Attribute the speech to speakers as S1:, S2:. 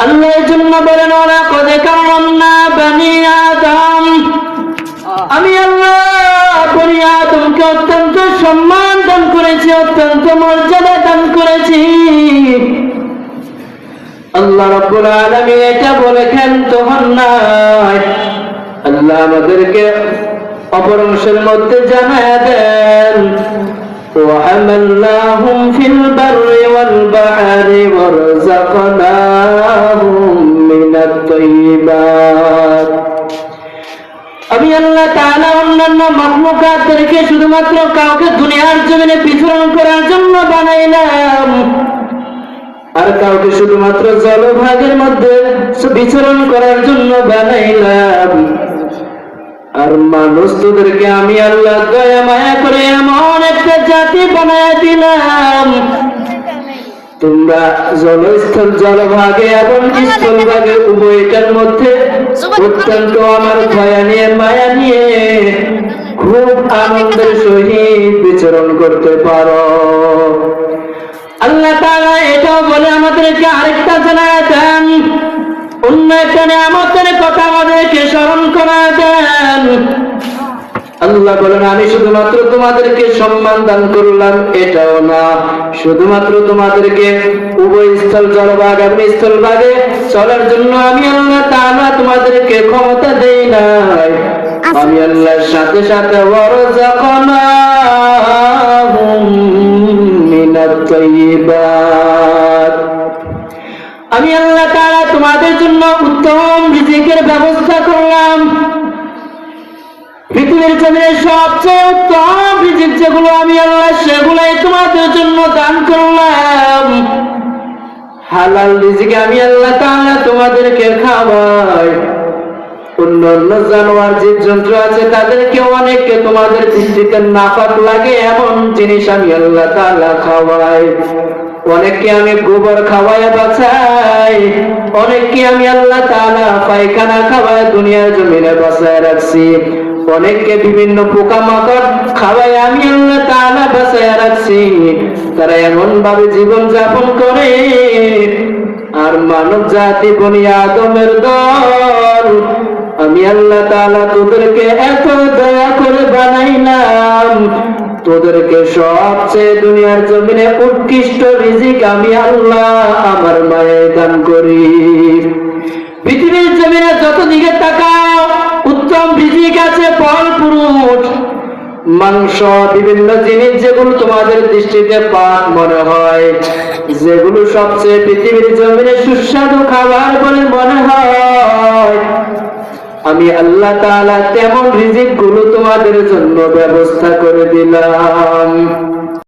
S1: আল্লাহ এর জন্য বলেন ওরা কদে কামনা বানি আদম আমি আল্লাহ বনি আদমকে অত্যন্ত সম্মান দান করেছি অত্যন্ত মর্যাদা দান করেছি আল্লাহ রব্বুল আলামিন এটা বলেছেন তখন নাই আল্লাহ আমাদেরকে অপর অংশের মধ্যে জানায় দেন وحملناهم في البر والبحر ورزقناهم من আমি আল্লাহ তাআলা অন্যান্য শুধুমাত্র কাউকে দুনিয়ার জমিনে বিচরণ করার জন্য বানাইলাম। আর কাউকে শুধুমাত্র জলভাগের মধ্যে বিচরণ করার জন্য বানাইলাম। আর মানুষ তোদেরকে আমি আল্লাহ দয়া মায়া করে এমন একটা জাতি বানায় দিলাম। তোমরা জলস্থল জলভাগে এবং স্থলভাগে উভয়টার মধ্যে অত্যন্ত আমার দয়া নিয়ে মায়া নিয়ে খুব আনন্দের সহিত বিচরণ করতে পারো। আল্লাহ তাআলা এটাও বলে আমাদেরকে আরেকটা জানায় দেন। অন্য একটা নিয়ামতের কথা আমাদেরকে স্মরণ করা দেন। আল্লাহ বলেন, আমি শুধুমাত্র তোমাদেরকে সম্মান দান করলাম, এটাও না। শুধুমাত্র তোমাদেরকে উভয় স্থল জলভাগ এবং স্থলভাগে চলার জন্য আমি আল্লাহ তাআলা তোমাদেরকে ক্ষমতা দেই নাই। আমি আল্লাহর সাথে সাথে ওয়ারযাকনাহুম মিনাত আমি আল্লাহ তাআলা তোমাদের জন্য উত্তম রিজিকের ব্যবস্থা করলাম। পৃথিবীর জমিনে সবচেয়ে উত্তম রিজিক যেগুলো আমি আল্লাহ, সেগুলাই তোমাদের জন্য দান করলাম। হালাল রিজিকে আমি আল্লাহ তাআলা তোমাদেরকে খাওয়াই। অন্য অন্য জানোয়ার জীব জন্তু আছে, তাদেরকে অনেককে তোমাদের দৃষ্টিতে নাফাক লাগে, এমন জিনিস আমি আল্লাহ তাআলা খাওয়াই। অনেককে আমি গোবর খাওয়ায় বাঁচাই, অনেককে আমি আল্লাহ তাআলা পায়খানা খাওয়ায় দুনিয়ার জমিনে বাঁচায় রাখছি। অনেককে বিভিন্ন পোকামাকড় খাওয়ায় আমি আল্লাহ তাআলা বাঁচায় রাখছি। তারা এমন ভাবে জীবন যাপন করে। আর মানব জাতি বনি আদমের দল, আমি আল্লাহ তাআলা তোদেরকে এত দয়া করে বানাইলাম। তোদেরকে সবচেয়ে দুনিয়ার জমিনে উৎকৃষ্ট রিজিক আমি আল্লাহ আমার মায়ে দান করি। মাংস বিভিন্ন জিনিস যেগুলো তোমাদের দৃষ্টিতে পাক মনে হয়, যেগুলো সবচেয়ে পৃথিবীর জমিনে সুস্বাদু খাবার বলে মনে হয়। আমি আল্লাহ তেমন রিজিকগুলো তোমাদের জন্য ব্যবস্থা করে দিলাম।